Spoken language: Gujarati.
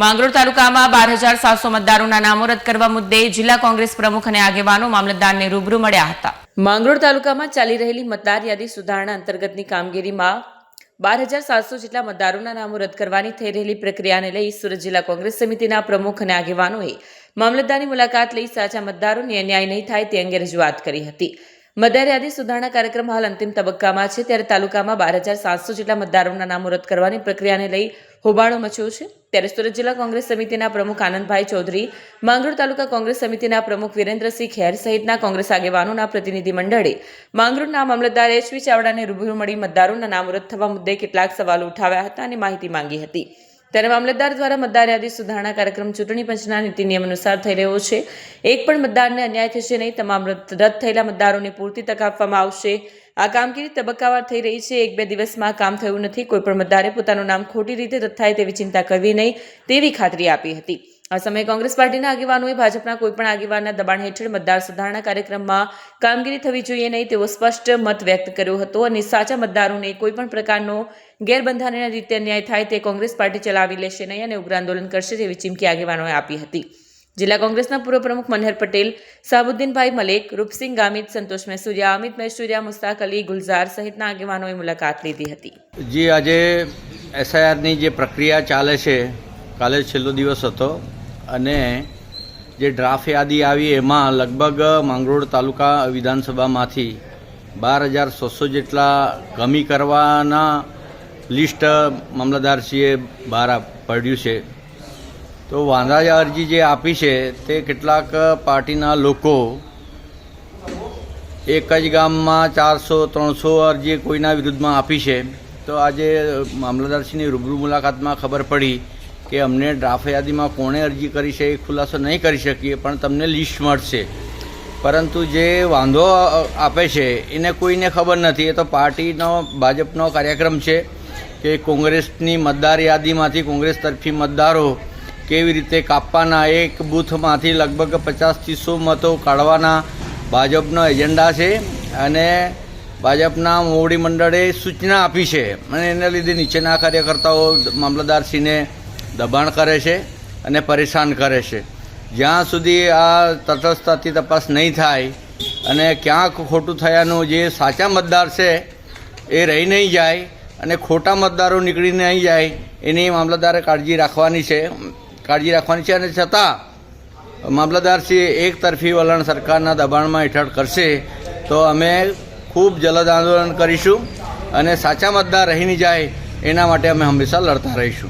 માંગરોળ તાલુકામાં બાર હજાર સાતસો મતદારોના નામો રદ કરવા મુદ્દે જિલ્લા કોંગ્રેસ પ્રમુખ અને આગેવાનો મામલતદારને રૂબરૂ મળ્યા હતા. માંગરોળ તાલુકામાં ચાલી રહેલી મતદાર યાદી સુધારણા અંતર્ગતની કામગીરીમાં બાર હજાર સાતસો જેટલા મતદારોના નામો રદ કરવાની થઈ રહેલી પ્રક્રિયાને લઈ સુરત જિલ્લા કોંગ્રેસ સમિતિના પ્રમુખ અને આગેવાનોએ મામલતદારની મુલાકાત લઈ સાચા મતદારોને અન્યાય નહીં થાય તે અંગે રજૂઆત કરી હતી. મતદાર યાદી સુધારણા કાર્યક્રમ હાલ અંતિમ તબક્કામાં છે, ત્યારે તાલુકામાં બાર હજાર સાતસો જેટલા મતદારોના નામો રદ કરવાની પ્રક્રિયાને લઈ હોબાળો મચ્યો છે. ત્યારે સુરત જિલ્લા કોંગ્રેસ સમિતિના પ્રમુખ આનંદભાઈ ચૌધરી, માંગરોળ તાલુકા કોંગ્રેસ સમિતિના પ્રમુખ વિરેન્દ્રસિંહ ખેર સહિતના કોંગ્રેસ આગેવાનોના પ્રતિનિધિ મંડળે માંગરોળના મામલતદાર એચવી ચાવડાને રૂબરૂ મળી મતદારોના નામ રદ થવા મુદ્દે કેટલાક સવાલો ઉઠાવ્યા હતા અને માહિતી માંગી હતી. ત્યારે મામલતદાર દ્વારા મતદાર યાદી સુધારણા કાર્યક્રમ ચૂંટણી પંચના નીતિ નિયમ અનુસાર થઈ રહ્યો છે. એક પણ મતદારને અન્યાય થશે નહીં, તમામ રદ થયેલા મતદારોને પૂરતી તક આપવામાં આવશે. આ કામગીરી તબક્કાવાર થઈ રહી છે. એક બે દિવસમાં કામ થયું નથી. કોઈ પણ મતદારે પોતાનું નામ ખોટી રીતે રદ થાય તેવી ચિંતા કરવી નહીં તેવી ખાતરી આપી હતી. આ સમયે કોંગ્રેસ પાર્ટીના આગેવાનોએ ભાજપના કોઈપણ આગેવાનના દબાણ હેઠળ મતદાર સુધારણા કાર્યક્રમમાં કામગીરી થવી જોઈએ નહીં તેવો સ્પષ્ટ મત વ્યક્ત કર્યો હતો અને સાચા મતદારોને કોઈપણ પ્રકારનો ગેરબંધારણીય રીતે અન્યાય થાય તે કોંગ્રેસ પાર્ટી ચલાવી લેશે નહીં અને ઉગ્ર આંદોલન કરશે તેવી ચીમકી આગેવાનોએ આપી હતી. જિલ્લા કોંગ્રેસના પૂર્વ પ્રમુખ મનહર પટેલ, સાબુદ્દીનભાઈ મલેક, રૂપસિંહ ગામિત, સંતોષ મહેસુરિયા, અમિત મહેસુરિયા, મુસ્તાક અલી, ગુલઝાર સહિતના આગેવાનોએ મુલાકાત લીધી હતી. જે, આજે એસઆઈઆરની જે પ્રક્રિયા ચાલે છે, કાલે છેલ્લો દિવસ હતો. અને જે ડ્રાફ્ટ યાદી આવી એમાં લગભગ માંગરોળ તાલુકા વિધાનસભામાંથી બાર હજાર છસો જેટલા કમી કરવાના લિસ્ટ મામલતદારશ્રીએ બહાર પડ્યું છે. તો વાંધા અરજી જે આપી છે તે કેટલાક પાર્ટીના લોકો એક જ ગામમાં ચારસો, ત્રણસો અરજી કોઈના વિરુદ્ધમાં આપી છે. તો આજે મામલતદારશ્રીની રૂબરૂ મુલાકાતમાં ખબર પડી કે અમને ડ્રાફ્ટ યાદીમાં કોણે અરજી કરી છે એ ખુલાસો નહીં કરી શકીએ, પણ તમને લિસ્ટ મળશે. પરંતુ જે વાંધો આપે છે, એને કોઈને ખબર નથી. એ તો પાર્ટીનો, ભાજપનો કાર્યક્રમ છે કે કોંગ્રેસની મતદાર યાદીમાંથી કોંગ્રેસ તરફી મતદારો કેવી રીતે કાપવાના, એક બૂથમાંથી લગભગ પચાસથી સો મતો કાઢવાના ભાજપનો એજન્ડા છે અને ભાજપના મોવડી મંડળે સૂચના આપી છે. અને એના લીધે નીચેના કાર્યકર્તાઓ, મામલતદારશ્રીને દબાણ કરે છે અને પરેશાન કરે છે. જ્યાં સુધી આ તટસ્થતાથી તપાસ નહીં થાય અને ક્યાંક ખોટું થયાનું જે સાચા મતદાર છે એ રહી નહીં જાય અને ખોટા મતદારો નીકળી નહીં જાય, એની મામલતદારે કાળજી રાખવાની છે, કાળજી રાખવાની છે અને છતાં મામલતદારશ્રી એક તરફી વલણ સરકારના દબાણમાં હેઠળ કરશે તો અમે ખૂબ જલદ આંદોલન કરીશું અને સાચા મતદાર રહી નહીં જાય એના માટે અમે હંમેશા લડતા રહીશું.